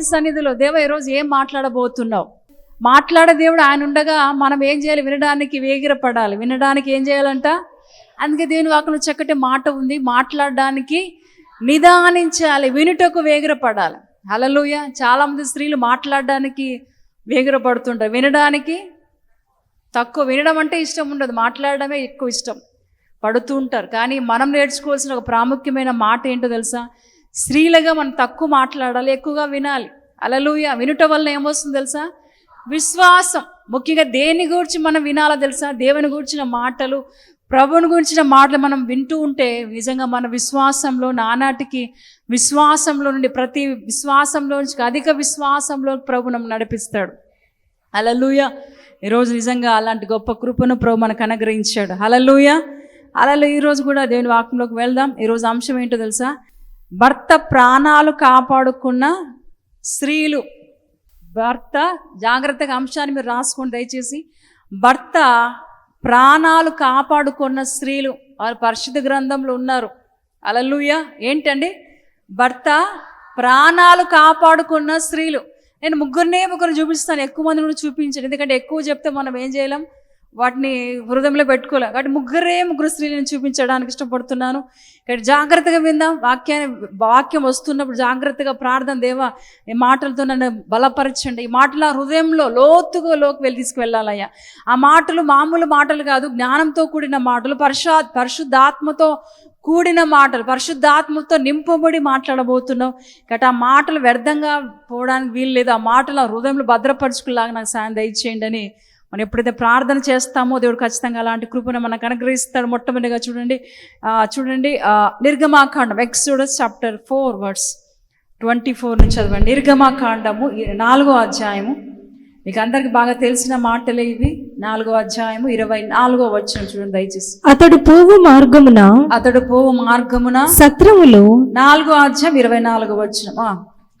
దేవుని సన్నిధిలో దేవ ఈరోజు ఏం మాట్లాడబోతున్నావు? మాట్లాడే దేవుడు ఆయన ఉండగా మనం ఏం చేయాలి? వినడానికి వేగిరపడాలి. వినడానికి ఏం చేయాలంట? అందుకే దేవుని వాకులు చక్కటి మాట ఉంది. మాట్లాడడానికి నిదానించాలి. వినుటకు వేగిరపడాలి. అలలుయ చాలామంది స్త్రీలు మాట్లాడడానికి వేగిరపడుతుంటారు. వినడానికి తక్కువ. వినడం అంటే ఇష్టం ఉండదు. మాట్లాడడమే ఎక్కువ ఇష్టం. పడుతూ ఉంటారు. కానీ మనం నేర్చుకోవాల్సిన ఒక ప్రాముఖ్యమైన మాట ఏంటో తెలుసా? స్త్రీలుగా మనం తక్కువ మాట్లాడాలి ఎక్కువగా వినాలి. అలలుయ వినుట వల్ల ఏమొస్తుంది తెలుసా? విశ్వాసం. ముఖ్యంగా దేని గురించి మనం వినాలో తెలుసా? దేవుని గురించిన మాటలు ప్రభుని గురించిన మాటలు మనం వింటూ ఉంటే నిజంగా మన విశ్వాసంలో నానాటికి విశ్వాసంలో నుండి ప్రతి విశ్వాసంలో నుంచి అధిక విశ్వాసంలో ప్రభు నన్ను నడిపిస్తాడు. అలలుయ ఈరోజు నిజంగా అలాంటి గొప్ప కృపను ప్రభు మనకు అనుగ్రహించాడు. అలలుయ అలలు ఈరోజు కూడా దేవుని వాక్యంలోకి వెళ్దాం. ఈరోజు అంశం ఏంటో తెలుసా? భర్త ప్రాణాలు కాపాడుకున్న స్త్రీలు. భర్త జాగ్రత్తగా అంశాన్ని మీరు రాసుకోండి దయచేసి. భర్త ప్రాణాలు కాపాడుకున్న స్త్రీలు. వారు పరిశుద్ధ గ్రంథంలో ఉన్నారు. అలలుయ ఏంటండి? భర్త ప్రాణాలు కాపాడుకున్న స్త్రీలు. నేను ముగ్గురినే ముగ్గురు చూపిస్తాను. ఎక్కువ మంది కూడా చూపించండి. ఎందుకంటే ఎక్కువ చెప్తే మనం ఏం చేయలేం? వాటిని హృదయంలో పెట్టుకోలే. కాబట్టి ముగ్గురే ముగ్గురు స్త్రీలను చూపించడానికి ఇష్టపడుతున్నాను. ఇక్కడ జాగ్రత్తగా విందాం. వాక్యాన్ని వాక్యం వస్తున్నప్పుడు జాగ్రత్తగా ప్రార్థన దేవా ఈ మాటలతో నన్ను బలపరచండి. ఈ మాటలు ఆ హృదయంలో లోతుగా లోకి వెళ్ళి తీసుకువెళ్ళాలయ్యా. ఆ మాటలు మామూలు మాటలు కాదు జ్ఞానంతో కూడిన మాటలు పరిశా పరిశుద్ధాత్మతో కూడిన మాటలు పరిశుద్ధాత్మతో నింపబడి మాట్లాడబోతున్నావు. గట్ ఆ మాటలు వ్యర్థంగా పోవడానికి వీలు లేదు. ఆ మాటలు ఆ హృదయంలో భద్రపరుచుకులాగా నాకు సాయం దయచేయండి అని మనం ఎప్పుడైతే ప్రార్థన చేస్తామో దేవుడు ఖచ్చితంగా అలాంటి కృపను మనకు అనుగ్రహిస్తాడు. మొట్టమొదటిగా చూడండి చూడండి నిర్గమాకాండం Exodus chapter four words twenty four నుంచి చదవండి. నిర్గమాకాండము నాలుగో అధ్యాయము. మీకు అందరికి బాగా తెలిసిన మాటలే ఇవి. నాలుగో అధ్యాయము ఇరవై నాలుగో వచ్చిన చూడండి దయచేసి. అతడు పోవు మార్గమున అతడు పోవు మార్గమున సత్రములో నాలుగో అధ్యాయం ఇరవై నాలుగో వచ్చిన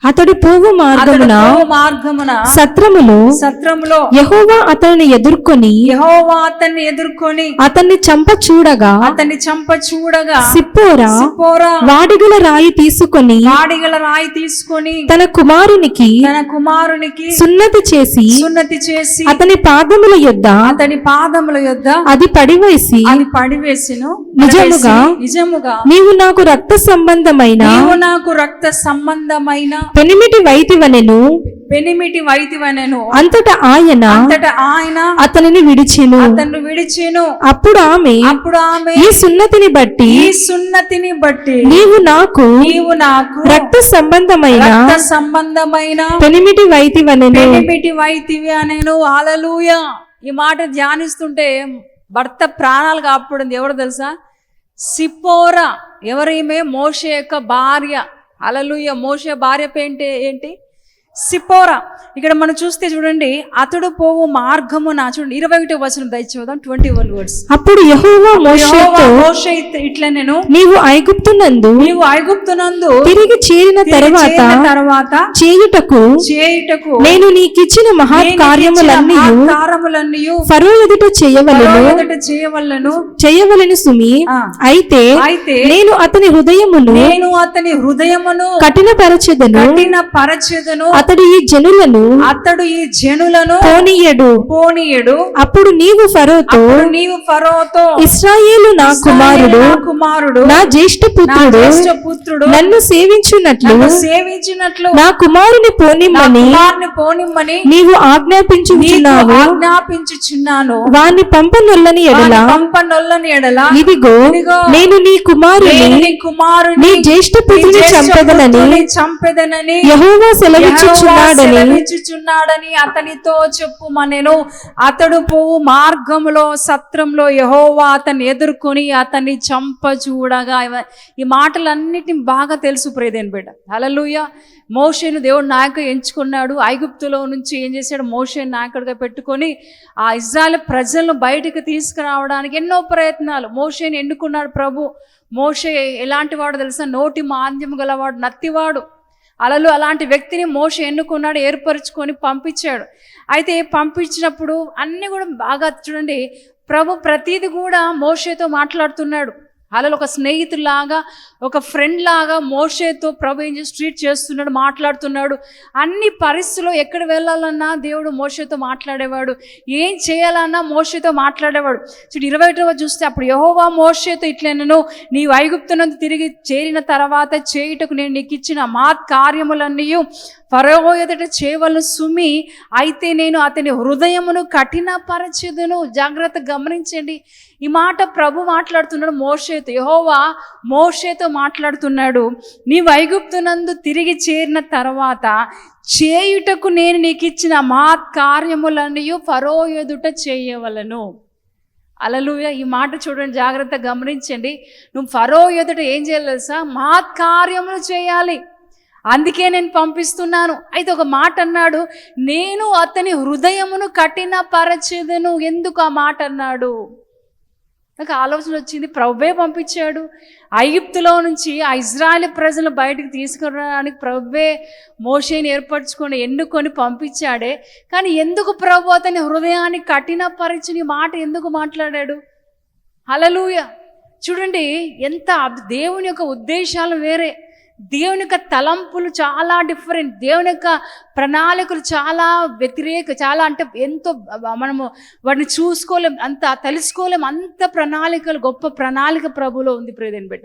అతడు పోవు మార్గమున మార్గమున సత్రములో సత్రములో యెహోవా అతనిని ఎదుర్కొని యెహోవా అతన్ని ఎదుర్కొని అతన్ని చంప చూడగా అతన్ని చంప చూడగా సిప్పోరా సిప్పోరా వాడిగల రాయి తీసుకొని వాడిగల రాయి తీసుకొని తన కుమారునికి తన కుమారునికి సున్నతి చేసి సున్నతి చేసి అతని పాదముల యొద్ద అతని పాదముల యొద్ద అది పడివేసి అది పడివేసిను. నిజముగా? నిజముగా నీవు నాకు రక్త సంబంధమైన నీవు నాకు రక్త సంబంధమైన పెనిమిటి వైతివనెను పెనిమిటి వైతివనెను. అంతటా ఆయన అంతటా ఆయన అతనిని విడిచెను. అతన్ని విడిచెను. అప్పుడు ఆమె అప్పుడు ఆమె ఈ సున్నతిని బట్టి ఈ సున్నతిని బట్టి నీవు నాకు నీవు నాకు రక్త సంబంధమైన రక్త సంబంధమైన పెనిమిటి వైతివనెను. పెనిమిటి వైతివి అనేను ఆలలుయ ఈ మాట ధ్యానిస్తుంటే భర్త ప్రాణాలు కాపాడింది ఎవరు తెలుసా? సిపోరా. ఎవరేమే మోషే యొక్క భార్య. అలలుయ మోషే భార్య పేంటే ఏంటి? సిపోరా. ఇక్కడ మనం చూస్తే చూడండి అతడు పోవు మార్గమున. చూడండి ఇరవై ఒకటి వచనం దయచేద్దాం ట్వంటీ వన్ వర్డ్స్. అప్పుడు యెహోవా మోషేతో మోషే ఇట్లా నేను నీవు ఐగుప్తునందు నీవు ఐగుప్తునందు తిరిగి చేరిన తర్వాత తర్వాత చేయుటకు చేయుటకు నేను నీకిచ్చిన మహత్ కార్యములన్నీ కార్యములన్నీ ఫరో ఎదుట చేయవలెను. ఎదుట చేయవలను. చేయవలెను సుమి. అయితే అయితే నేను అతని హృదయమును నేను అతని హృదయమును కఠినపరచెదను. కఠిన పరచెదను అతడు ఈ జనులను అతడు ఈ జనులను పోనీయడు. పోనీయుడు. అప్పుడు నీవు ఫరోతో నీవు ఫరోతో ఇస్రాయేలు నా కుమారుడు కుమారుడు నా జ్యేష్ఠ పుత్రుడు పుత్రుడు నన్ను సేవించున్నట్లు నన్ను సేవించినట్లు నా కుమారుని నా పోనిమ్మని పోనిమ్మని నీవు ఆజ్ఞాపించుచున్నావు. ఆజ్ఞాపించుచున్నాను. వాని పంపనొల్లని ఎడల పంపనొల్లని ఎడల ఇదిగో నేను నీ కుమారుని నేను నీ కుమారుని నీ జ్యేష్ఠ పుత్రుని చంపెదనని చంపెదనని యెహోవా సెలవిచ్చుచున్నాడని సెలవిచ్చుచున్నాడని అతనితో చెప్పుమనెను అతడు పోవు మార్గంలో సత్రంలో యహోవా అతన్ని ఎదుర్కొని అతన్ని చంప చూడగా ఈ మాటలన్నిటిని బాగా తెలుసు ప్రేదేని బిడ్డ. అలలుయ మోషేను దేవుడు నాయకు ఎంచుకున్నాడు. ఐగుప్తులో నుంచి ఏం చేశాడు? మోషే నాయకుడిగా పెట్టుకొని ఆ ఇజ్రాయల్ ప్రజలను బయటకు తీసుకురావడానికి ఎన్నో ప్రయత్నాలు. మోషేని ఎన్నుకున్నాడు ప్రభు. మోషే ఎలాంటి వాడు తెలుసా? నోటి మాంద్యం గలవాడు నత్తివాడు. అలలు అలాంటి వ్యక్తిని మోష ఎన్నుకున్నాడు ఏర్పరచుకొని పంపించాడు. అయితే పంపించినప్పుడు అన్నీ కూడా బాగా చూడండి ప్రభు ప్రతీది కూడా మోషేతో మాట్లాడుతున్నాడు. అలా ఒక స్నేహితులాగా ఒక ఫ్రెండ్ లాగా మోషేతో ప్రభు ఏం ట్రీట్ చేస్తున్నాడు మాట్లాడుతున్నాడు. అన్ని పరిస్థితుల్లో ఎక్కడ వెళ్ళాలన్నా దేవుడు మోషేతో మాట్లాడేవాడు. ఏం చేయాలన్నా మోషేతో మాట్లాడేవాడు. చూడు ఇరవై ఒకటవ చూస్తే అప్పుడు యహోవా మోషేతో ఇట్లనను నీ వైగుప్తునందు తిరిగి చేరిన తర్వాత చేయుటకు నేను నీకు ఇచ్చిన మా కార్యములన్నీ ఫరో ఎదుట చేయవలను సుమి అయితే నేను అతని హృదయమును కఠినపరచదును. జాగ్రత్త గమనించండి. ఈ మాట ప్రభు మాట్లాడుతున్నాడు మోషేతో యహోవా మోషేతో మాట్లాడుతున్నాడు. నీ వైగుప్తునందు తిరిగి చేరిన తర్వాత చేయుటకు నేను నీకు ఇచ్చిన మా కార్యములన్నీ ఫరో ఎదుట చేయవలను. అలలుయ ఈ మాట చూడండి జాగ్రత్త గమనించండి. నువ్వు ఫరో ఎదుట ఏం చేయాలి సార్ మా కార్యములు చేయాలి. అందుకే నేను పంపిస్తున్నాను. అయితే ఒక మాట అన్నాడు నేను అతని హృదయమును కఠినపరచెదను. ఎందుకు ఆ మాట అన్నాడు? నాకు ఆలోచన వచ్చింది ప్రభువే పంపించాడు. ఐగుప్తులో నుంచి ఆ ఇజ్రాయల్ ప్రజలు బయటికి తీసుకురావడానికి ప్రభువే మోషేని ఏర్పరచుకొని ఎన్నుకొని పంపించాడే. కానీ ఎందుకు ప్రభు అతని హృదయాన్ని కఠినపరిచిన మాట ఎందుకు మాట్లాడాడు? అలలుయ చూడండి ఎంత దేవుని యొక్క ఉద్దేశాలు వేరే. దేవుని యొక్క తలంపులు చాలా డిఫరెంట్ దేవుని యొక్క ప్రణాళికలు చాలా వ్యతిరేక చాలా అంటే ఎంతో మనము వాటిని చూసుకోలేం అంత తెలుసుకోలేం. అంత ప్రణాళికలు గొప్ప ప్రణాళిక ప్రభులో ఉంది ప్రేదని బిడ్డ.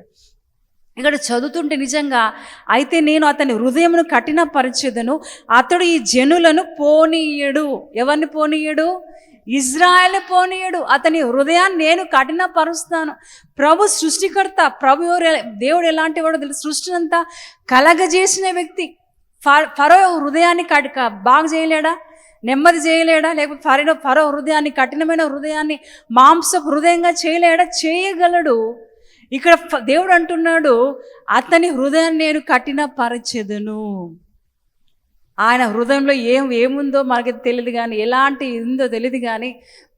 ఇక్కడ చదువుతుంటే నిజంగా అయితే నేను అతని హృదయమును కఠినపరచెదను అతడు ఈ జనులను పోనీయడు. ఎవరిని పోనీయడు? ఇజ్రాయెల్ పోనీయుడు. అతని హృదయాన్ని నేను కఠినపరుస్తాను. ప్రభు సృష్టికర్త ప్రభు ఎవరు దేవుడు ఎలాంటి వాడు తెలుసు. సృష్టిని అంతా కలగజేసిన వ్యక్తి. ఫరో హృదయాన్ని కటి బాగు చేయలేడా? నెమ్మది చేయలేడా? లేకపోతే ఫరో ఫరో హృదయాన్ని కఠినమైన హృదయాన్ని మాంసపు హృదయంగా చేయలేడా? చేయగలడు. ఇక్కడ దేవుడు అంటున్నాడు అతని హృదయాన్ని నేను కఠినపరచెదను. ఆయన హృదయంలో ఏం ఏముందో మనకి తెలియదు కానీ ఎలాంటి ఉందో తెలియదు కానీ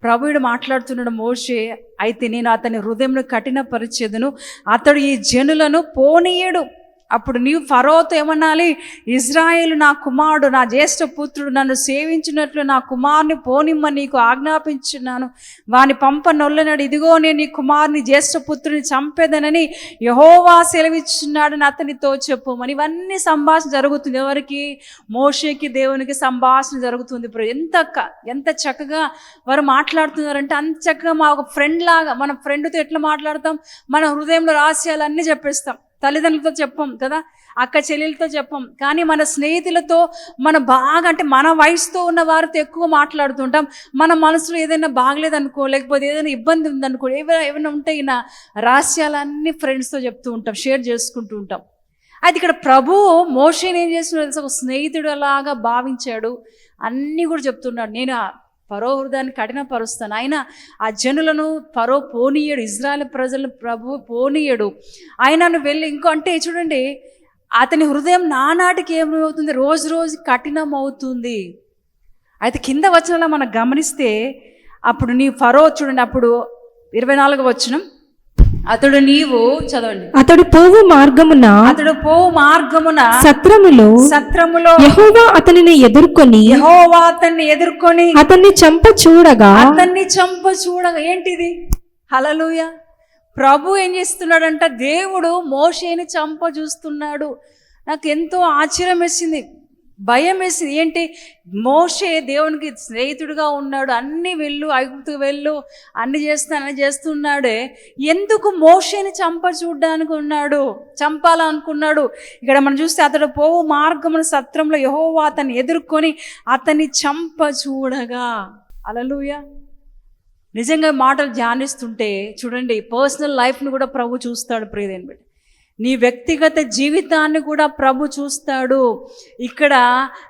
ప్రభువుడు మాట్లాడుతున్నాడు మోషే అయితే నేను అతని హృదయంలో కఠినపరిచేదును అతడు ఈ జనులను పోనీయడు. అప్పుడు నీవు ఫరోతో ఏమనాలి? ఇజ్రాయేల్ నా కుమారుడు నా జ్యేష్ఠ పుత్రుడు నన్ను సేవించినట్లు నా కుమారుని పోనిమ్మ నీకు ఆజ్ఞాపించున్నాను. వాని పంప నొల్లనాడు. ఇదిగో నేను నీ కుమారుని జ్యేష్ఠ పుత్రుని చంపేదనని యహోవా సెలవిచ్చున్నాడని అతనితో చెప్పుమని ఇవన్నీ సంభాషణ జరుగుతుంది. ఎవరికి? మోషేకి దేవునికి సంభాషణ జరుగుతుంది. ఇప్పుడు ఎంత ఎంత చక్కగా వారు మాట్లాడుతున్నారంటే అంత చక్కగా మా ఒక ఫ్రెండ్ లాగా మన ఫ్రెండ్తో ఎట్లా మాట్లాడతాం? మన హృదయంలో రహస్యాలన్నీ చెప్పేస్తాం. తల్లిదండ్రులతో చెప్పం కదా అక్క చెల్లెలతో చెప్పం. కానీ మన స్నేహితులతో మన బాగా అంటే మన వయసుతో ఉన్న వారితో ఎక్కువ మాట్లాడుతుంటాం. మన మనసులో ఏదైనా బాగలేదనుకో లేకపోతే ఏదైనా ఇబ్బంది ఉందనుకో ఏమైనా ఏమైనా ఉంటే ఈయన రహస్యాలన్నీ ఫ్రెండ్స్తో చెప్తూ ఉంటాం షేర్ చేసుకుంటూ ఉంటాం. అది ఇక్కడ ప్రభు మోషన్ ఏం చేస్తున్నాడు తెలుసా? ఒక స్నేహితుడు అలాగా భావించాడు. అన్నీ కూడా చెప్తున్నాడు. నేను పరో హృదయాన్ని కఠినపరుస్తాను. ఆయన ఆ జనులను పరో పోనీయడు ఇజ్రాయల్ ప్రజలను ప్రభు పోనీయడు. ఆయనను వెళ్ళి ఇంకో అంటే చూడండి అతని హృదయం నానాటికి ఏమవుతుంది? రోజు రోజు కఠినమవుతుంది. అయితే కింద వచనంలో మనం గమనిస్తే అప్పుడు నీ ఫరో చూడండి అప్పుడు ఇరవై నాలుగు వచనం. అతడు నీవు చదవండి. అతడు పోవు మార్గమున అతడు పో మార్గమున సత్రములో సత్రములో యెహోవా అతనిని ఎదుర్కొని యెహోవా అతన్ని ఎదుర్కొని అతన్ని చంప చూడగా అతన్ని చంప చూడగా. ఏంటిది? హలలుయ ప్రభు ఏం చేస్తున్నాడంట? దేవుడు మోషేని చంప చూస్తున్నాడు. నాకు ఎంతో ఆశ్చర్యం వేసింది భయం వేసి ఏంటి? మోషే దేవునికి స్నేహితుడిగా ఉన్నాడు. అన్ని వెళ్ళు ఐగుప్తుకు వెళ్ళు అన్ని చేస్తానని చేస్తున్నాడే. ఎందుకు మోషేని చంప చూడ్డానికి ఉన్నాడు? చంపాలనుకున్నాడు. ఇక్కడ మనం చూస్తే అతడు పోవు మార్గమున సత్రంలో యహోవా అతన్ని ఎదుర్కొని అతన్ని చంప చూడగా. అలలుయ నిజంగా మాటలు ధ్యానిస్తుంటే చూడండి పర్సనల్ లైఫ్ని కూడా ప్రభు చూస్తాడు ప్రియదేని బిడ్డ. నీ వ్యక్తిగత జీవితాన్ని కూడా ప్రభు చూస్తాడు. ఇక్కడ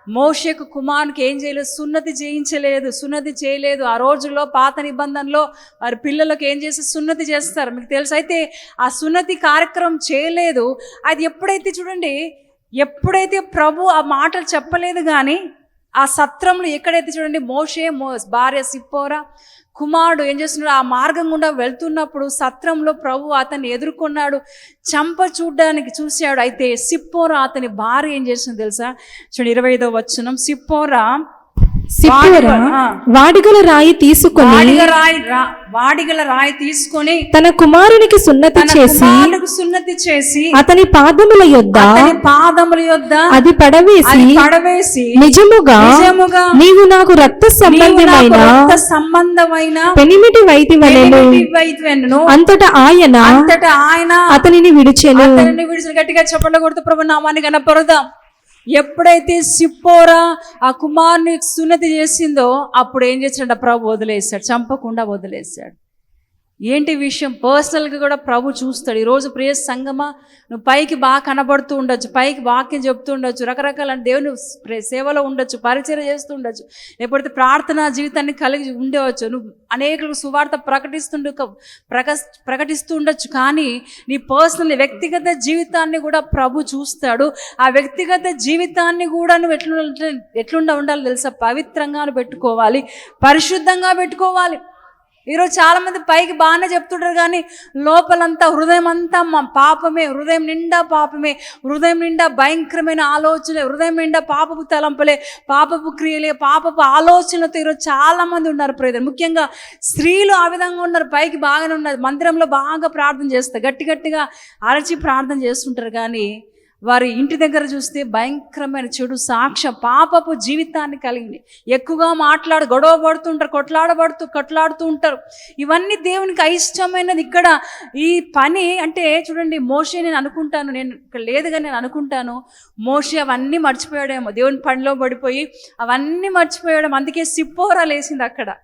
మోషకు కుమార్కి ఏం చేయలేదు? సున్నతి చేయించలేదు సున్నతి చేయలేదు. ఆ రోజుల్లో పాత నిబంధనలో వారి పిల్లలకు ఏం చేసి సున్నతి చేస్తారు? మీకు తెలుసు. అయితే ఆ సున్నతి కార్యక్రమం చేయలేదు. అది ఎప్పుడైతే చూడండి ఎప్పుడైతే ప్రభు ఆ మాటలు చెప్పలేదు కానీ ఆ సత్రంలో ఎక్కడైతే చూడండి మోషే మో భార్య సిప్పోరా కుమారుడు ఏం చేస్తున్నాడు? ఆ మార్గం గుండా వెళ్తున్నప్పుడు సత్రంలో ప్రభు అతన్ని ఎదుర్కొన్నాడు. చంప చూడ్డానికి చూశాడు. అయితే సిప్పోరా అతని భార్య ఏం చేసింది తెలుసా? చూడండి ఇరవై ఐదో వచ్చినం సిప్పోరా సిప్పోరా. వాడిగల రాయి తీసుకొని వాడిగ రాయి వాడిగల రాయి తీసుకొని తన కుమారునికి సున్నతి చేసి సున్నతి చేసి అతని పాదముల యొద్ద అతని పాదముల యొద్ద అది పడవేసి పడవేసి నిజముగా నిజముగా నీవు నాకు రక్త సంబంధమైన రక్త సంబంధమైన పెనిమిటి పెనిమిటి వైద్యులను అంతటా ఆయన అంతటా ఆయన అతనిని విడిచెను. అతనిని విడిచిన. గట్టిగా చెప్పండి కొడుతూ ప్రభు నామాన్ని కనపరుదాం ఎప్పుడైతే సిప్పోరా ఆ కుమార్ని సున్నతి చేసిందో అప్పుడు ఏం చేశాడు ప్రభు వదిలేశాడు చంపకుండా వదిలేశాడు. ఏంటి విషయం? పర్సనల్గా కూడా ప్రభు చూస్తాడు. ఈరోజు ప్రియ సంగమా నువ్వు పైకి బాగా కనబడుతూ ఉండొచ్చు పైకి వాక్యం చెప్తూ ఉండొచ్చు రకరకాల దేవుని ప్రే- సేవలో ఉండొచ్చు పరిచయం చేస్తూ ఉండొచ్చు లేకపోతే ప్రార్థనా జీవితాన్ని కలిగి ఉండవచ్చు. నువ్వు అనేకులకు సువార్త ప్రకటిస్తుండు ప్రక ప్రకటిస్తూ ఉండొచ్చు కానీ నీ పర్సనల్ వ్యక్తిగత జీవితాన్ని కూడా ప్రభు చూస్తాడు. ఆ వ్యక్తిగత జీవితాన్ని కూడా నువ్వు ఎట్లుండ ఎట్లుండ ఉండాలి తెలుసా? పవిత్రంగా పెట్టుకోవాలి పరిశుద్ధంగా పెట్టుకోవాలి. ఈరోజు చాలామంది పైకి బాగానే చెప్తుంటారు కానీ లోపలంతా హృదయం అంతా మా పాపమే హృదయం నిండా పాపమే హృదయం నిండా భయంకరమైన ఆలోచనలే హృదయం నిండా పాపపు తలంపలే పాపపు క్రియలే పాపపు ఆలోచనలతో ఈరోజు చాలామంది ఉన్నారు ప్రేదర్ ముఖ్యంగా స్త్రీలు ఆ విధంగా ఉన్నారు పైకి బాగానే ఉన్నారు మందిరంలో బాగా ప్రార్థన చేస్తారు గట్టి గట్టిగా అరచి ప్రార్థన చేస్తుంటారు కానీ వారి ఇంటి దగ్గర చూస్తే భయంకరమైన చెడు సాక్ష్యం పాపపు జీవితాన్ని కలిగింది. ఎక్కువగా మాట్లాడు గొడవ పడుతుంటారు కొట్లాడబడుతూ కొట్లాడుతూ ఉంటారు. ఇవన్నీ దేవునికి అయిష్టమైనది. ఇక్కడ ఈ పని అంటే చూడండి మోషే నేను అనుకుంటాను నేను ఇక్కడ లేదుగా నేను అనుకుంటాను. మోషే అవన్నీ మర్చిపోయాడేమో. దేవుని పనిలో పడిపోయి అవన్నీ మర్చిపోయాడు. అందుకే సిప్పోరా లేసింది అక్కడ.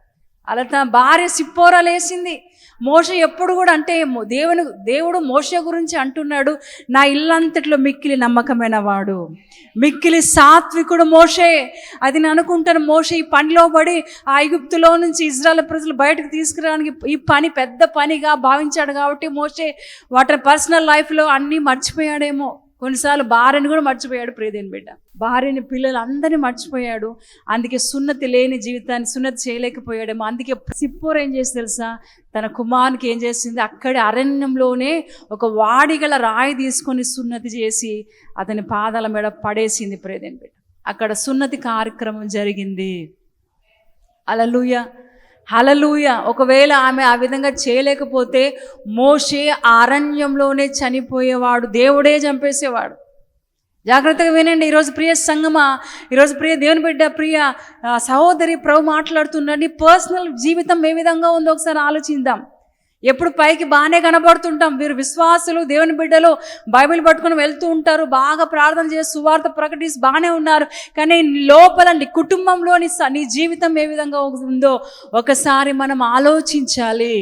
అలా తన భార్య సిప్పోరా లేసింది మోష ఎప్పుడు కూడా అంటే దేవుని దేవుడు మోష గురించి అంటున్నాడు నా ఇల్లంతట్లో మిక్కిలి నమ్మకమైన వాడు. మిక్కిలి సాత్వికుడు మోషే. అది నేను అనుకుంటాను మోషే ఈ పనిలో పడి ఆ ఐగుప్తులో నుంచి ఇజ్రాయల్ ప్రజలు బయటకు తీసుకురావడానికి ఈ పని పెద్ద పనిగా భావించాడు కాబట్టి మోషే వాటి పర్సనల్ లైఫ్లో అన్నీ మర్చిపోయాడేమో. కొన్నిసార్లు భార్యని కూడా మర్చిపోయాడు ప్రియదేని బిడ్డ. భార్యని పిల్లలు అందరినీ మర్చిపోయాడు. అందుకే సున్నతి లేని జీవితాన్ని సున్నతి చేయలేకపోయాడేమో. అందుకే సిప్పోర్ ఏం చేసి తెలుసా? తన కుమారునికి ఏం చేసింది? అక్కడి అరణ్యంలోనే ఒక వాడిగల రాయి తీసుకొని సున్నతి చేసి అతని పాదాల మీద పడేసింది ప్రియదేని బిడ్డ. అక్కడ సున్నతి కార్యక్రమం జరిగింది. అలలుయ హలలూయ ఒకవేళ ఆమె ఆ విధంగా చేయలేకపోతే మోషే అరణ్యంలోనే చనిపోయేవాడు దేవుడే చంపేసేవాడు. జాగ్రత్తగా వినండి ఈరోజు ప్రియ సంగమా ఈరోజు ప్రియ దేవుని బిడ్డ ప్రియ సహోదరి ప్రభు మాట్లాడుతున్నాడు. నీ పర్సనల్ జీవితం ఏ విధంగా ఉందో ఒకసారి ఆలోచిద్దాం. ఎప్పుడు పైకి బాగానే కనబడుతుంటాం. వీరు విశ్వాసులు దేవుని బిడ్డలు బైబిల్ పట్టుకొని వెళ్తూ ఉంటారు. బాగా ప్రార్థన చేసి సువార్త ప్రకటిస్తూ బాగానే ఉన్నారు. కానీ లోపల నీ కుటుంబంలోని నీ జీవితం ఏ విధంగా ఉందో ఒకసారి మనం ఆలోచించాలి.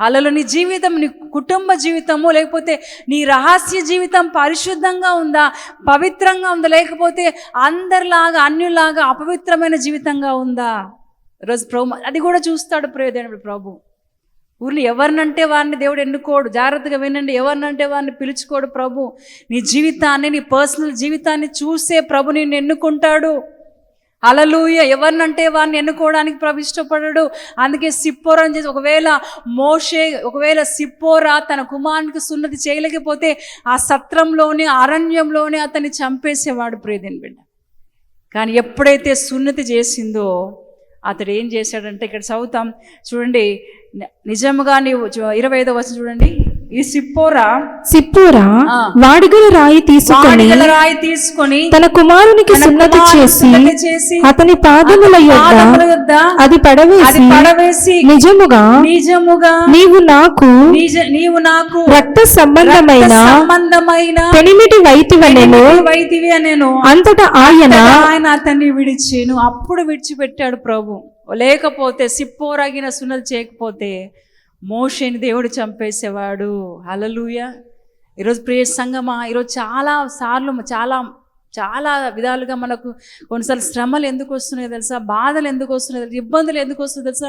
అలలో నీ జీవితం నీ కుటుంబ జీవితము లేకపోతే నీ రహస్య జీవితం పరిశుద్ధంగా ఉందా పవిత్రంగా ఉందా లేకపోతే అందరిలాగా అన్యులాగా అపవిత్రమైన జీవితంగా ఉందా? ఈరోజు ప్రభు అది కూడా చూస్తాడు ప్రియదేవుడు ప్రభు. ఊర్లో ఎవరినంటే వారిని దేవుడు ఎన్నుకోడు. జాగ్రత్తగా వినండి. ఎవరినంటే వారిని పిలుచుకోడు ప్రభు. నీ జీవితాన్ని నీ పర్సనల్ జీవితాన్ని చూసే ప్రభు నిన్ను ఎన్నుకుంటాడు. అలలుయ ఎవరినంటే వారిని ఎన్నుకోవడానికి ప్రభు ఇష్టపడడు. అందుకే సిప్పోర అని చేసి ఒకవేళ మోషే ఒకవేళ సిప్పోరా తన కుమారునికి సున్నతి చేయలేకపోతే ఆ సత్రంలోనే అరణ్యంలోనే అతన్ని చంపేసేవాడు ప్రియదేని బిడ్డ. కానీ ఎప్పుడైతే సున్నతి చేసిందో అతడు ఏం చేశాడంటే ఇక్కడ చదువుతాం. చూడండి నిజముగా నీవు ఇరవై ఐదో వచ్చిన చూడండి. ఈ సిప్పోరా సిప్పూరా. వాడిగల రాయి తీసుకొని రాయి తీసుకొని తన కుమారునికి సున్నతి చేసి అతని పాదముల యొద్ద అది పడవేసి పడవేసి నిజముగా నిజముగా నీవు నాకు నీవు నాకు రక్త సంబంధమైన సంబంధమైన పెనిమిటి వైతివనెను వైదివి నేను అంతటా ఆయన ఆయన అతన్ని విడిచేను అప్పుడు విడిచిపెట్టాడు ప్రభు లేకపోతే సిప్పోరగిన సున్నతి చేయకపోతే మోషేని దేవుడు చంపేసేవాడు. అలలుయ ఈరోజు ప్రియ సంగమా ఈరోజు చాలా సార్లు చాలా చాలా విధాలుగా మనకు కొన్నిసార్లు శ్రమలు ఎందుకు వస్తున్నాయో తెలుసా? బాధలు ఎందుకు వస్తున్నాయో తెలుసా? ఇబ్బందులు ఎందుకు వస్తున్నాయో తెలుసా?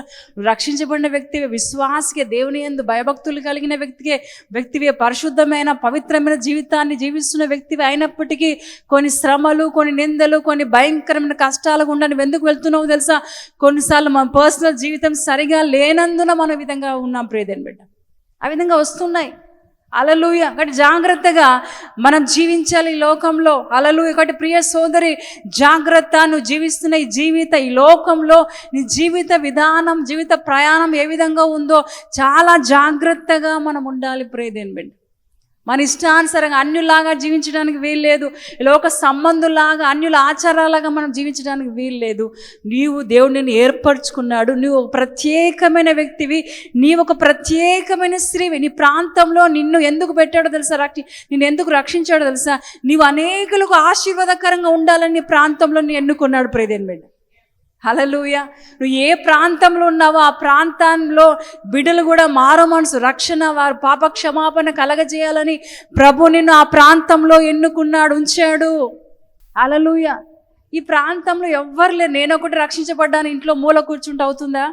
రక్షించబడిన వ్యక్తివే విశ్వాసకే దేవుని ఎందు భయభక్తులు కలిగిన వ్యక్తికే వ్యక్తివే పరిశుద్ధమైన పవిత్రమైన జీవితాన్ని జీవిస్తున్న వ్యక్తివి అయినప్పటికీ కొన్ని శ్రమలు కొన్ని నిందలు కొన్ని భయంకరమైన కష్టాలు గుండా నువ్వు ఎందుకు వెళ్తున్నావు తెలుసా? కొన్నిసార్లు మన పర్సనల్ జీవితం సరిగా లేనందున మన విధంగా ఉన్నాం ప్రియదేని బిడ్డ. ఆ విధంగా వస్తున్నాయి. అలలుయ. కాబట్టి జాగ్రత్తగా మనం జీవించాలి ఈ లోకంలో. అలలుయ. కాబట్టి ప్రియ సోదరి జాగ్రత్త. నువ్వు జీవిస్తున్న ఈ జీవిత ఈ లోకంలో నీ జీవిత విధానం జీవిత ప్రయాణం ఏ విధంగా ఉందో చాలా జాగ్రత్తగా మనం ఉండాలి ప్రియదేని బిడ్డ. మన ఇష్టానుసారంగా అన్యులాగా జీవించడానికి వీల్లేదు. లోక సంబంధులాగా అన్యుల ఆచారాలాగా మనం జీవించడానికి వీల్లేదు. నీవు దేవుడిని ఏర్పరచుకున్నాడు. నీవు ఒక ప్రత్యేకమైన వ్యక్తివి. నీవు ఒక ప్రత్యేకమైన స్త్రీవి. నీ ప్రాంతంలో నిన్ను ఎందుకు పెట్టాడో తెలుసా రక్షి నిన్ను ఎందుకు రక్షించాడో తెలుసా? నీవు అనేకులకు ఆశీర్వాదకరంగా ఉండాలని నీ ప్రాంతంలో నీ ఎన్నుకున్నాడు ప్రేదేన్ బిడ్డ. హలలుయ నువ్వు ఏ ప్రాంతంలో ఉన్నావో ఆ ప్రాంతంలో బిడ్డలు కూడా మారో మనసు రక్షణ వారు పాప క్షమాపణ కలగజేయాలని ప్రభు నిన్ను ఆ ప్రాంతంలో ఎన్నుకున్నాడు ఉంచాడు. హలలుయ ఈ ప్రాంతంలో ఎవ్వరు లేరు. నేను ఒకటి రక్షించబడ్డాను ఇంట్లో మూల కూర్చుంటే అవుతుందా?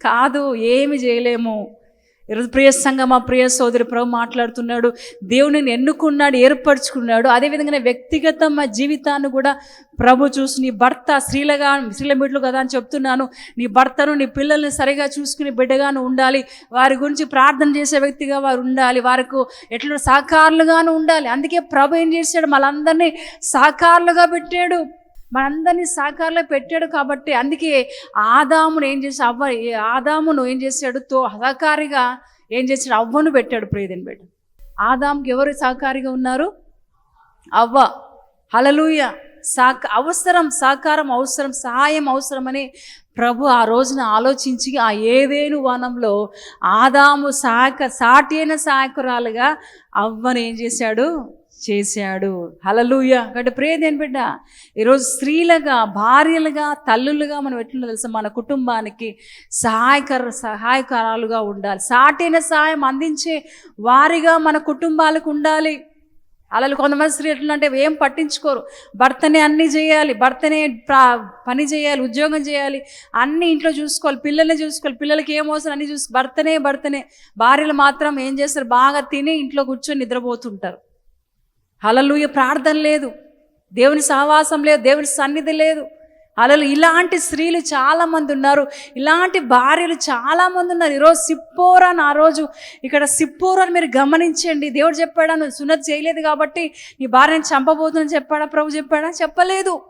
కాదు ఏమి చేయలేము. ఈరోజు ప్రియ సంఘం ఆ ప్రియ సోదరి ప్రభు మాట్లాడుతున్నాడు. దేవుని ఎన్నుకున్నాడు ఏర్పరచుకున్నాడు. అదేవిధంగా వ్యక్తిగత మా జీవితాన్ని కూడా ప్రభు చూసి నీ భర్త స్త్రీలుగా స్త్రీల బిడ్డలు కదా అని చెప్తున్నాను. నీ భర్తను నీ పిల్లల్ని సరిగా చూసుకుని బిడ్డగాను ఉండాలి. వారి గురించి ప్రార్థన చేసే వ్యక్తిగా వారు ఉండాలి. వారికి ఎట్లా సహకారులుగాను ఉండాలి. అందుకే ప్రభు ఏం చేశాడు? మనందరినీ సహకారులుగా పెట్టాడు. మనందరినీ సహకారంలో పెట్టాడు కాబట్టి అందుకే ఆదామును ఏం చేసి అవ్వ ఆదామును ఏం చేశాడు? తో సహకారిగా ఏం చేశాడు? అవ్వను పెట్టాడు ప్రియదని పెట్టాడు ఆదాంకి ఎవరు సహకారిగా ఉన్నారు? అవ్వ. హలలుయ సాక అవసరం సహకారం అవసరం సహాయం అవసరమని ప్రభు ఆ రోజున ఆలోచించి ఆ ఏదేను వనంలో ఆదాము సాక సాటి అయిన సహాయకురాలుగా అవ్వను ఏం చేశాడు? చేశాడు. హలలుయ కాబట్టి ప్రేదేని బిడ్డ? ఈరోజు స్త్రీలుగా భార్యలుగా తల్లులుగా మనం ఎట్లుందో తెలుసా? మన కుటుంబానికి సహాయకర సహాయకరాలుగా ఉండాలి. సాటైన సహాయం అందించే వారిగా మన కుటుంబాలకు ఉండాలి. అలా కొంతమంది స్త్రీ ఎట్లంటే ఏం పట్టించుకోరు. భర్తనే అన్నీ చేయాలి. భర్తనే పని చేయాలి ఉద్యోగం చేయాలి. అన్నీ ఇంట్లో చూసుకోవాలి. పిల్లల్ని చూసుకోవాలి. పిల్లలకి ఏం అవసరం? అన్నీ చూసుకో భర్తనే భర్తనే. భార్యలు మాత్రం ఏం చేస్తారు? బాగా తిని ఇంట్లో కూర్చొని నిద్రపోతుంటారు. అలలుయ ప్రార్థన లేదు. దేవుని సహవాసం లేదు దేవుని సన్నిధి లేదు. అలలు ఇలాంటి స్త్రీలు చాలామంది ఉన్నారు. ఇలాంటి భార్యలు చాలామంది ఉన్నారు. ఈరోజు సిప్పోరా ఆ రోజు ఇక్కడ సిప్పోరాని మీరు గమనించండి. దేవుడు చెప్పాడా నువ్వు సున్నతి చేయలేదు కాబట్టి నీ భార్యని చంపబోతుందని చెప్పాడా? ప్రభు చెప్పాడా? చెప్పలేదు.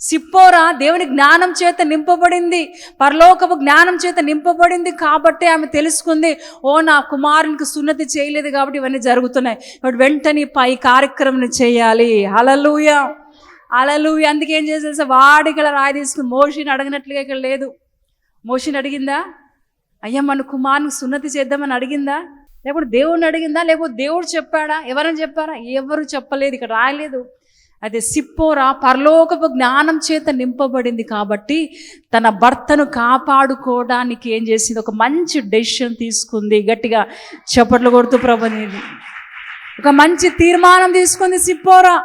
సిప్పోరా దేవుని జ్ఞానం చేత నింపబడింది. పరలోకపు జ్ఞానం చేత నింపబడింది కాబట్టి ఆమె తెలుసుకుంది ఓ నా కుమారునికి సున్నతి చేయలేదు కాబట్టి ఇవన్నీ జరుగుతున్నాయి. ఇప్పుడు వెంటనే పై కార్యక్రమం చేయాలి. అలలుయ అలలుయ అందుకే ఏం చేసేసి వాడికల రాయి తీసుకుని మోషిని అడగనట్లుగా ఇక్కడ లేదు. మోషిని అడిగిందా? అయ్యా మన కుమారునికి సున్నతి చేద్దామని అడిగిందా? లేకపోతే దేవుడిని అడిగిందా? లేకపోతే దేవుడు చెప్పాడా? ఎవరైనా చెప్పారా? ఎవరు చెప్పలేదు ఇక్కడ రాయలేదు. అయితే సిప్పోరా పరలోకపు జ్ఞానం చేత నింపబడింది కాబట్టి తన భర్తను కాపాడుకోవడానికి ఏం చేసింది? ఒక మంచి డెసిషన్ తీసుకుంది. గట్టిగా చప్పట్లు కొడుతూ ప్రభని ఒక మంచి తీర్మానం తీసుకుంది సిప్పోరా.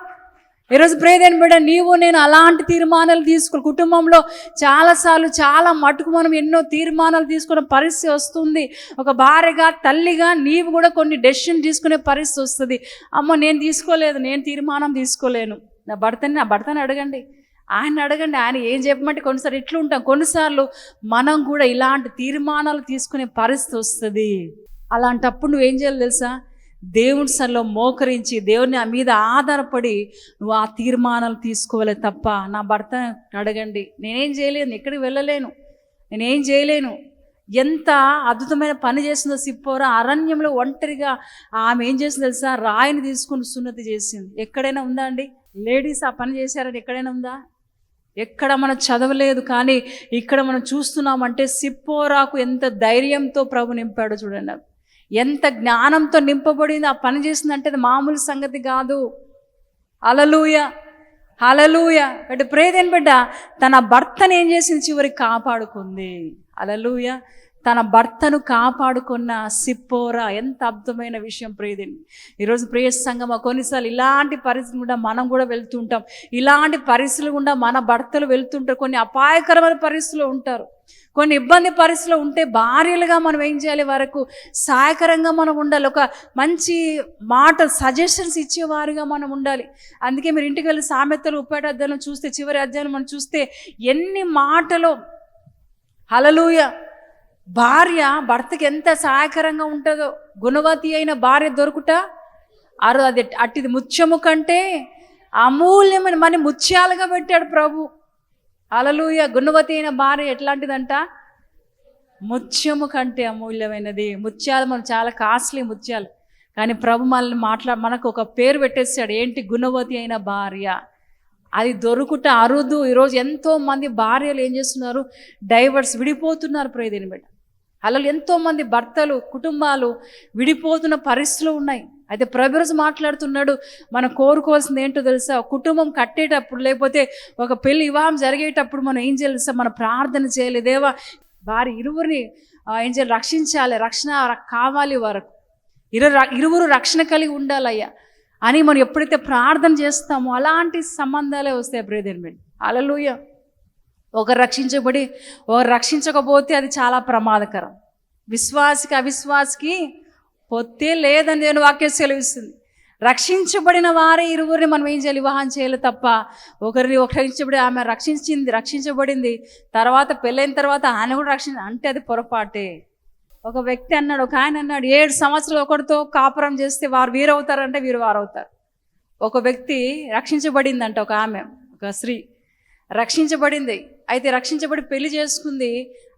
ఈరోజు ప్రేదేని బిడ్డ నీవు నేను అలాంటి తీర్మానాలు తీసుకుని కుటుంబంలో చాలాసార్లు చాలా మటుకు మనం ఎన్నో తీర్మానాలు తీసుకునే పరిస్థితి వస్తుంది. ఒక భార్యగా తల్లిగా నీవు కూడా కొన్ని డెసిషన్ తీసుకునే పరిస్థితి వస్తుంది. అమ్మ నేను తీసుకోలేదు నేను తీర్మానం తీసుకోలేను. నా భర్తని నా భర్తని అడగండి. ఆయన అడగండి. ఆయన ఏం చెప్పమంటే కొన్నిసార్లు ఇట్లా ఉంటాం కొన్నిసార్లు మనం కూడా ఇలాంటి తీర్మానాలు తీసుకునే పరిస్థితి వస్తుంది. అలాంటప్పుడు నువ్వేం చేయాలి తెలుసా? దేవుని సన్నిలో మోకరించి దేవుని ఆ మీద ఆధారపడి నువ్వు ఆ తీర్మానాలు తీసుకోవాలి తప్ప నా భర్త అడగండి. నేనేం చేయలేను ఎక్కడికి వెళ్ళలేను నేనేం చేయలేను. ఎంత అద్భుతమైన పని చేసిందో సిప్పోరా అరణ్యంలో ఒంటరిగా ఆమె ఏం చేసింది తెలుసా? రాయిని తీసుకుని సున్నతి చేసింది. ఎక్కడైనా ఉందా అండి? లేడీస్ ఆ పని చేశారని ఎక్కడైనా ఉందా? ఎక్కడ మనం చదవలేదు కానీ ఇక్కడ మనం చూస్తున్నామంటే సిప్పోరాకు ఎంత ధైర్యంతో ప్రభు నింపాడో చూడండి. ఎంత జ్ఞానంతో నింపబడింది ఆ పని చేసిందంటే అది మామూలు సంగతి కాదు. అలలుయ అలలుయ అంటే ప్రేదేని బిడ్డ? తన భర్తను ఏం చేసింది? చివరికి కాపాడుకుంది. అలలుయ తన భర్తను కాపాడుకున్న సిప్పోరా. ఎంత అద్భుతమైన విషయం ప్రియదేని ఈరోజు ప్రియ సంఘం కొన్నిసార్లు ఇలాంటి పరిస్థితులు గుండా మనం కూడా వెళ్తుంటాం. ఇలాంటి పరిస్థితులు గుండా మన భర్తలు వెళ్తుంటారు. కొన్ని అపాయకరమైన పరిస్థితులు ఉంటారు. కొన్ని ఇబ్బంది పరిస్థితులు ఉంటే భార్యలుగా మనం ఏం చేయాలి? వరకు సహాయకరంగా మనం ఉండాలి. ఒక మంచి మాట సజెషన్స్ ఇచ్చేవారుగా మనం ఉండాలి. అందుకే మీరు ఇంటికి వెళ్ళి సామెతలు ఉప్పేట అధ్యాయం చూస్తే చివరి అధ్యాయం మనం చూస్తే ఎన్ని మాటలు హలలుయ భార్య భర్తకి ఎంత సహాయకరంగా ఉంటుందో గుణవతి అయిన భార్య దొరుకుట అరు అది అట్టిది ముత్యము కంటే అమూల్యమైన మన ముత్యాలుగా పెట్టాడు ప్రభు. అలలుయ గుణవతి అయిన భార్య ఎట్లాంటిదంట? ముత్యము కంటే అమూల్యమైనది. ముత్యాలు మనం చాలా కాస్ట్లీ ముత్యాలు. కానీ ప్రభు మనల్ని మాట్లా మనకు ఒక పేరు పెట్టేస్తాడు ఏంటి? గుణవతి అయిన భార్య. అది దొరుకుట అరుదు. ఈరోజు ఎంతోమంది భార్యలు ఏం చేస్తున్నారు? డైవర్స్ విడిపోతున్నారు ప్రేదేని బిడ్డ. అలా ఎంతోమంది భర్తలు కుటుంబాలు విడిపోతున్న పరిస్థితులు ఉన్నాయి. అయితే ప్రభురోజు మాట్లాడుతున్నాడు మనం కోరుకోవాల్సింది ఏంటో తెలుసా? కుటుంబం కట్టేటప్పుడు లేకపోతే ఒక పెళ్ళి వివాహం జరిగేటప్పుడు మనం ఏం చేయాలి మనం ప్రార్థన చేయాలి. దేవా వారి ఇరువురిని ఏం చేయాలి? రక్షించాలి రక్షణ కావాలి వరకు. ఇరు ఇరువురు రక్షణ కలిగి ఉండాలయ్యా అని మనం ఎప్పుడైతే ప్రార్థన చేస్తామో అలాంటి సంబంధాలే వస్తాయి బ్రేదర్ మెన్ అలలుయ ఒకరు రక్షించబడి ఒకరు రక్షించకపోతే అది చాలా ప్రమాదకరం. విశ్వాసికి అవిశ్వాసికి పొత్తే లేదని నేను వాక్యం సెలవిస్తుంది. రక్షించబడిన వారే ఇరువురిని మనం ఏం చేయాలి? వివాహం చేయాలి తప్ప ఒకరిని ఒకరించబడి ఆమె రక్షించింది రక్షించబడింది. తర్వాత పెళ్ళైన తర్వాత ఆయన కూడా రక్షించ అంటే అది పొరపాటే. ఒక వ్యక్తి అన్నాడు ఒక ఆయన అన్నాడు ఏడు సంవత్సరాలు ఒకరితో కాపురం చేస్తే వారు వీరవుతారంటే వీరు వారవుతారు. ఒక వ్యక్తి రక్షించబడిందంట ఒక ఆమె ఒక స్త్రీ. రక్షించబడింది అయితే రక్షించబడి పెళ్ళి చేసుకుంది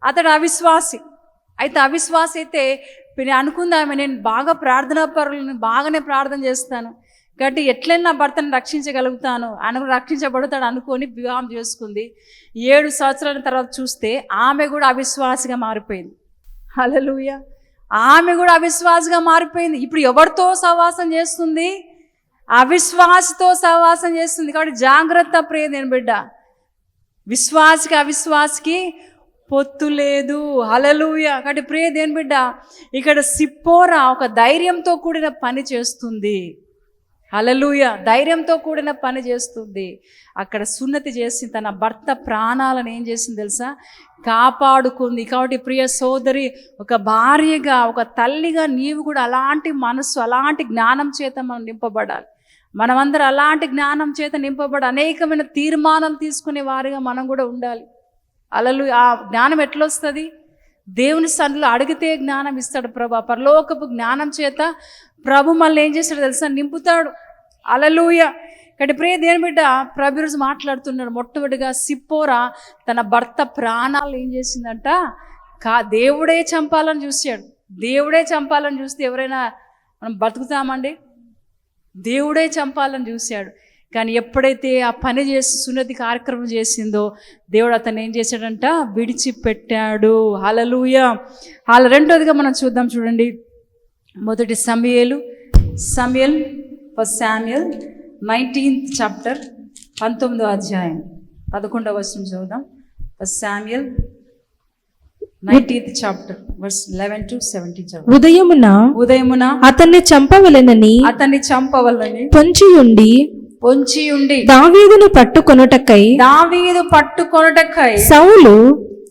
అతడు అవిశ్వాసి. అయితే అవిశ్వాసి అయితే నేను అనుకుంది ఆమె నేను బాగా ప్రార్థనా పరులను బాగానే ప్రార్థన చేస్తాను. కాబట్టి ఎట్లయినా నా భర్తను రక్షించగలుగుతాను ఆయన రక్షించబడతాడు అనుకొని వివాహం చేసుకుంది. ఏడు సంవత్సరాల తర్వాత చూస్తే ఆమె కూడా అవిశ్వాసిగా మారిపోయింది. హలలుయ ఆమె కూడా అవిశ్వాసగా మారిపోయింది. ఇప్పుడు ఎవరితో సహవాసం చేస్తుంది? అవిశ్వాసతో సహవాసం చేస్తుంది. కాబట్టి జాగ్రత్త ప్రియ నేను బిడ్డ. విశ్వాసికి అవిశ్వాసికి పొత్తు లేదు. హలలుయ కాబట్టి ప్రియ దేని బిడ్డ ఇక్కడ సిప్పోరా ఒక ధైర్యంతో కూడిన పని చేస్తుంది. హలలుయ ధైర్యంతో కూడిన పని చేస్తుంది. అక్కడ సున్నతి చేసి తన భర్త ప్రాణాలను ఏం చేసింది తెలుసా? కాపాడుకుంది. కాబట్టి ప్రియ సోదరి ఒక భార్యగా ఒక తల్లిగా నీవు కూడా అలాంటి మనస్సు అలాంటి జ్ఞానం చేత మనం నింపబడాలి. మనమందరం అలాంటి జ్ఞానం చేత నింపబడి అనేకమైన తీర్మానాలు తీసుకునే వారిగా మనం కూడా ఉండాలి. అలలు ఆ జ్ఞానం ఎట్లొస్తుంది? దేవుని సన్నిలో అడిగితే జ్ఞానం ఇస్తాడు ప్రభు. పరలోకపు జ్ఞానం చేత ప్రభు మళ్ళీ ఏం చేస్తాడు తెలుసా? నింపుతాడు. అలలుయ ఇక్కడ ప్రియ దేని బిడ్డ ప్రభు రోజు మాట్లాడుతున్నాడు మొట్టమొదటిగా సిప్పోరా తన భర్త ప్రాణాలు ఏం చేసిందంట? కా దేవుడే చంపాలని చూశాడు. దేవుడే చంపాలని చూస్తే ఎవరైనా మనం బతుకుతామండి? దేవుడే చంపాలని చూశాడు. కానీ ఎప్పుడైతే ఆ పని చేసి సున్నతి కార్యక్రమం చేసిందో దేవుడు అతను ఏం చేశాడంట? విడిచిపెట్టాడు. హలలుయ వాళ్ళ రెండోదిగా మనం చూద్దాం చూడండి. మొదటి సమయలు. Samuel. First Samuel nineteenth chapter పంతొమ్మిదో అధ్యాయం. పదకొండవ వర్షం చూద్దాం first Samuel nineteenth chapter verse eleven to seventeen ఉదయమున ఉదయమున అతన్ని చంపవలెనని అతన్ని చంపవల్లని పొంచియుండి పొంచి ఉండి దావీదును పట్టుకొనుటకై దావీదు పట్టుకొనుటకై సౌలు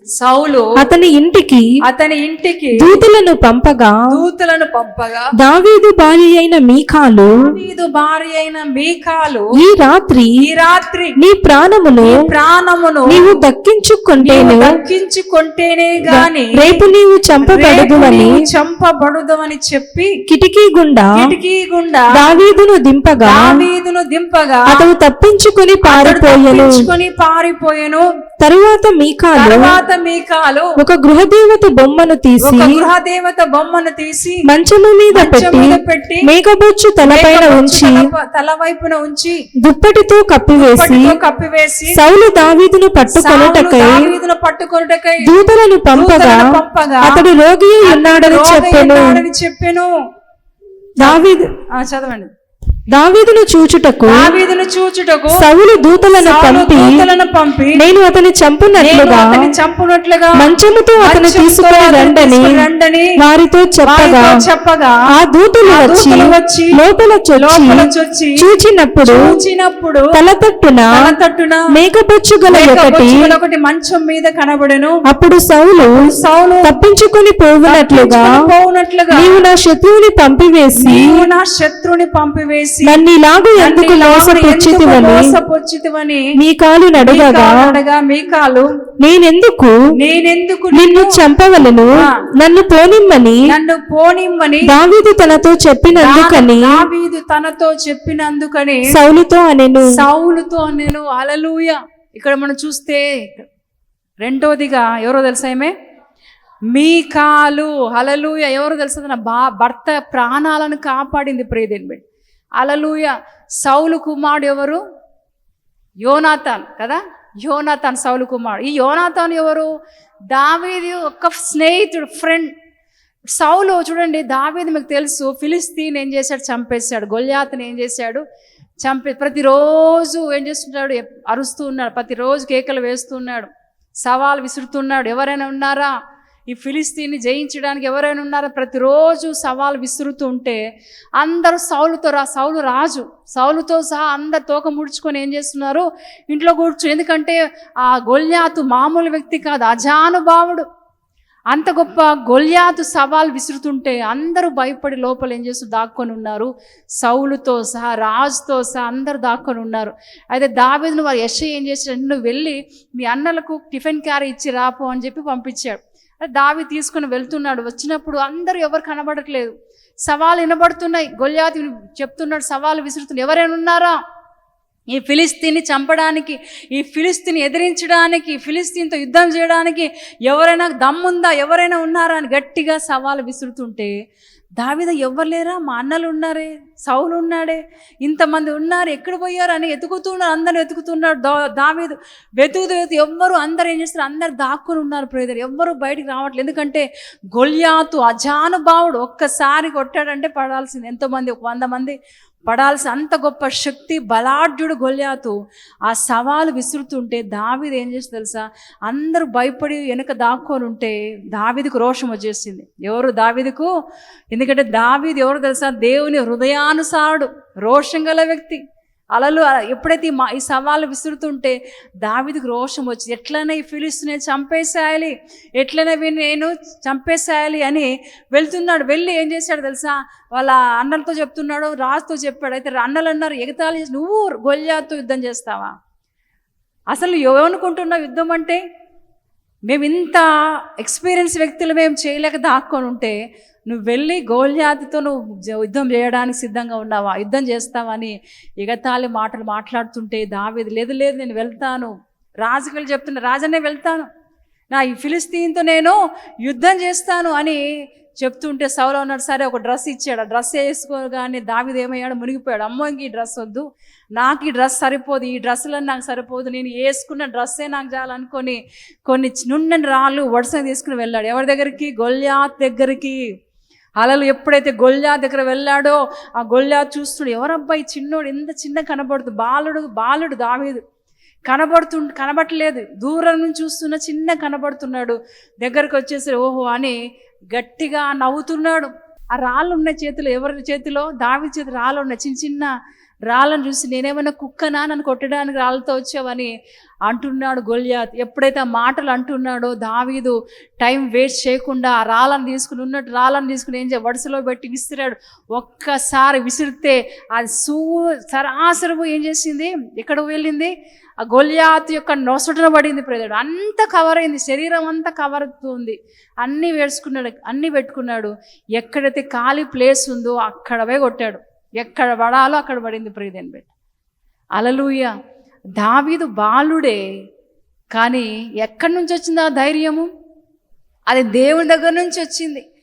సౌలు అతని ఇంటికి అతని ఇంటికి దూతలను పంపగా దూతలను పంపగా దావీదు భార్య అయిన మీకాలు దావీదు భార్య అయిన మీకాలు ఈ రాత్రి ఈ రాత్రి నీ ప్రాణమును ప్రాణమును నీవు దక్కించుకుంటేను దక్కించుకుంటేనే గాని రేపు నీవు చంపబడదువని చంపబడుదవని చెప్పి కిటికీ గుండా కిటికీ గుండా దావీదును దింపగా దావీదును దింపగా అతడు తప్పించుకుని పారిపోయెను. తప్పించుకొని పారిపోయెను. తరువాత మీకాలు తర్వాత మీకాలు ఒక గృహదేవత బొమ్మను తీసి ఒక గృహదేవత బొమ్మను తీసి మంచము మీద పెట్టి పెట్టి మేకబొచ్చు తలపైన ఉంచి తల- వైపున ఉంచి దుప్పటితో కప్పివేసి కప్పివేసి సౌలు దావీదును పట్టుకొనుటకై దావీదును పట్టుకొనుటకై దూతలను పంపగా అతడు రోగి ఉన్నాడని చెప్పెను. చెప్పెను. దావీదు చదవండి. దావీదును చూచుటకు దావీదును చూచుటకు సౌలు దూతలను పంపి దూతలను పంపి నేను అతని చంపునట్లుగా అతన్ని చంపునట్లుగా మంచముతో అతను తీసుకుని రండని రండని వారితో చెప్పగా చెప్పగా ఆ దూతలు వచ్చి వచ్చి లోపల లోపల చొచ్చి చూచినప్పుడు చూచినప్పుడు తల తట్టున తల తట్టున మేకపొచ్చు గల ఒకటి ఒకటి మంచం మీద కనబడెను. అప్పుడు సౌలు సౌలు తప్పించుకొని పోవునట్లుగా పోవునట్లుగా నీవు నా శత్రువుని పంపివేసి నీవు నా శత్రుని పంపివేసి వేసి నన్ను ఇలాగు ఎందుకు మోసపుచ్చితివని మీ కాలు నడవగా అనగా మీకాలు నేనెందుకు? నేనెందుకు నిన్ను చంపవలను. నన్ను పోనిమ్మని? నన్ను పోనిమ్మని దావీదు తనతో చెప్పినందుకని? దావీదు తనతో చెప్పినందుకని సౌలుతో అనెను. సౌలుతో నేను అలలుయ ఇక్కడ మనం చూస్తే రెండోదిగా ఎవరో తెలుసా ఏమే? మీ కాలు. అలలుయ ఎవరో తెలుసా? తన బా భర్త ప్రాణాలను కాపాడింది ప్రియదేని అలలుయ సౌలు కుమారుడు ఎవరు? యోనాథాన్ కదా? యోనాథాన్ సౌలు కుమారుడు. ఈ యోనాథాన్ ఎవరు? దావీది ఒక స్నేహితుడు ఫ్రెండ్ సౌలు చూడండి దావీది మీకు తెలుసు ఫిలిస్తీన్ ఏం చేశాడు? చంపేశాడు. గొల్యాతని ఏం చేశాడు? చంపే ప్రతిరోజు ఏం చేస్తున్నాడు? అరుస్తూ ఉన్నాడు ప్రతిరోజు కేకలు వేస్తున్నాడు సవాల్ విసురుతున్నాడు ఎవరైనా ఉన్నారా? ఈ ఫిలిస్తీన్ని జయించడానికి ఎవరైనా ఉన్నారో? ప్రతిరోజు సవాల్ విసురుతూ ఉంటే అందరూ సౌలుతో రా సౌలు రాజు. సౌలుతో సహా అందరు తోక ముడుచుకొని ఏం చేస్తున్నారు? ఇంట్లో కూర్చు ఎందుకంటే ఆ గొల్యాతు మామూలు వ్యక్తి కాదు అజానుభావుడు. అంత గొప్ప గొల్యాతు సవాల్ విసురుతుంటే అందరూ భయపడి లోపల ఏం చేస్తూ దాక్కొని ఉన్నారు? సౌలుతో సహా రాజుతో సహా అందరూ దాక్కొని ఉన్నారు. అయితే దావేదును వారు యశ ఏం చేశాడు? నువ్వు వెళ్ళి మీ అన్నలకు టిఫిన్ క్యారీ ఇచ్చి రాపో అని చెప్పి పంపించాడు. దావి తీసుకుని వెళ్తున్నాడు. వచ్చినప్పుడు అందరూ ఎవరు కనబడట్లేదు. సవాలు వినబడుతున్నాయి. గొల్యాతి చెప్తున్నాడు సవాలు విసురుతున్నాడు ఎవరైనా ఉన్నారా? ఈ ఫిలిస్తీన్ని చంపడానికి ఈ ఫిలిస్తీన్ ఎదిరించడానికి ఫిలిస్తీన్తో యుద్ధం చేయడానికి ఎవరైనా దమ్ముందా? ఎవరైనా ఉన్నారా అని గట్టిగా సవాలు విసురుతుంటే దావిద ఎవరు లేరా? మా అన్నలు ఉన్నారే సౌలు ఉన్నాడే ఇంతమంది ఉన్నారు ఎక్కడ పోయారు అని ఎతుకుతున్నారు అందరూ ఎతుకుతున్నారు. దా దావీదు వెతుకుతూ వెతుకు ఎవ్వరు అందరు ఏం చేస్తారు? అందరు దాక్కుని ఉన్నారు ప్రేదర్ ఎవ్వరు బయటికి రావట్లేదు. ఎందుకంటే గొల్యాతు అజానుభావుడు ఒక్కసారి కొట్టాడంటే పడాల్సింది. ఎంతోమంది? ఒక వంద మంది. పడాల్సిన అంత గొప్ప శక్తి బలాఢ్యుడు గొల్యాతు ఆ సవాలు విసురుతుంటే దావిది ఏం చేసి తెలుసా? అందరూ భయపడి వెనక దాక్కొని ఉంటే దావిదికు రోషం వచ్చేసింది. ఎవరు దావిదికు? ఎందుకంటే దావిది ఎవరు తెలుసా? దేవుని హృదయానుసారుడు రోషం గల వ్యక్తి. అలలు ఎప్పుడైతే ఈ మా ఈ సవాళ్ళు విసురుతుంటే దావిదికి రోషం వచ్చింది. ఎట్లనే ఈ ఫిలిస్తీన్ చంపేసేయాలి? ఎట్లైనా వీడిని నేను చంపేసేయాలి అని వెళ్తున్నాడు. వెళ్ళి ఏం చేశాడు తెలుసా? వాళ్ళ అన్నలతో చెప్తున్నాడు రాజుతో చెప్పాడు. అయితే అన్నలు అన్నారు ఎగతాళి నువ్వు గొల్యాతో యుద్ధం చేస్తావా? అసలు ఏమనుకుంటున్నావు యుద్ధం అంటే మేము ఇంత ఎక్స్పీరియన్స్ వ్యక్తులు మేము చేయలేక దాక్కొని ఉంటే నువ్వు వెళ్ళి గోల్జాతితో నువ్వు యుద్ధం చేయడానికి సిద్ధంగా ఉన్నావా? యుద్ధం చేస్తావని ఎగతాళి మాటలు మాట్లాడుతుంటే దావేది లేదు లేదు నేను వెళ్తాను. రాజుకి వెళ్ళి చెప్తున్నా రాజనే వెళ్తాను. నా ఈ ఫిలిస్తీన్తో నేను యుద్ధం చేస్తాను అని చెప్తుంటే సౌలు అన్నాడు సరే ఒక డ్రెస్ ఇచ్చాడు. ఆ డ్రెస్ వేసుకోగానే దావిది ఏమయ్యాడు? మునిగిపోయాడు. అమ్మో ఇంక ఈ డ్రెస్ వద్దు. నాకు ఈ డ్రెస్ సరిపోదు. ఈ డ్రెస్సులో నాకు సరిపోదు. నేను వేసుకున్న డ్రెస్సే నాకు చాలనుకొని కొన్ని నున్నని రాళ్ళు వరుస తీసుకుని వెళ్ళాడు. ఎవరి దగ్గరికి? గొల్యాత్ దగ్గరికి. అలలు ఎప్పుడైతే గొల్యాత్ దగ్గర వెళ్ళాడో ఆ గొల్యాత్ చూస్తున్నాడు ఎవరబ్బాయి చిన్నోడు? ఎంత చిన్న కనబడుతుంది బాలుడు బాలుడు దావీదు కనబడుతు కనబడట్లేదు దూరం నుంచి చూస్తున్న చిన్న కనబడుతున్నాడు. దగ్గరకు వచ్చేసి ఓహో అని గట్టిగా నవ్వుతున్నాడు. ఆ రాళ్ళు ఉన్న చేతిలో ఎవరి చేతిలో? దావి చేతి రాళ్ళు ఉన్నాయి చిన్న చిన్న రాళ్ళను చూసి నేనేమైనా కుక్కనా నన్ను కొట్టడానికి రాళ్ళతో వచ్చావని అంటున్నాడు గొల్యాత్. ఎప్పుడైతే ఆ మాటలు అంటున్నాడో దావీదు టైం వేస్ట్ చేయకుండా ఆ రాళ్ళను తీసుకుని ఉన్నట్టు రాళ్ళను తీసుకుని ఏం చేయ వరుసలో పెట్టి విసిరాడు. ఒక్కసారి విసిరితే అది సూ సరాసరము ఏం చేసింది? ఎక్కడ వెళ్ళింది? ఆ గొల్యాత్ యొక్క నొసటన పడింది ప్రజడు అంత కవర్ అయింది. శరీరం అంతా కవర్ అవుతుంది. అన్నీ వేసుకున్నాడు అన్నీ పెట్టుకున్నాడు. ఎక్కడైతే ఖాళీ ప్లేస్ ఉందో అక్కడవే కొట్టాడు. ఎక్కడ పడాలో అక్కడ పడింది ప్రియదేని బిడ్డ. అలలుయ దావీదు బాలుడే కానీ ఎక్కడి నుంచి వచ్చింది ఆ ధైర్యము? అది దేవుని దగ్గర నుంచి వచ్చింది.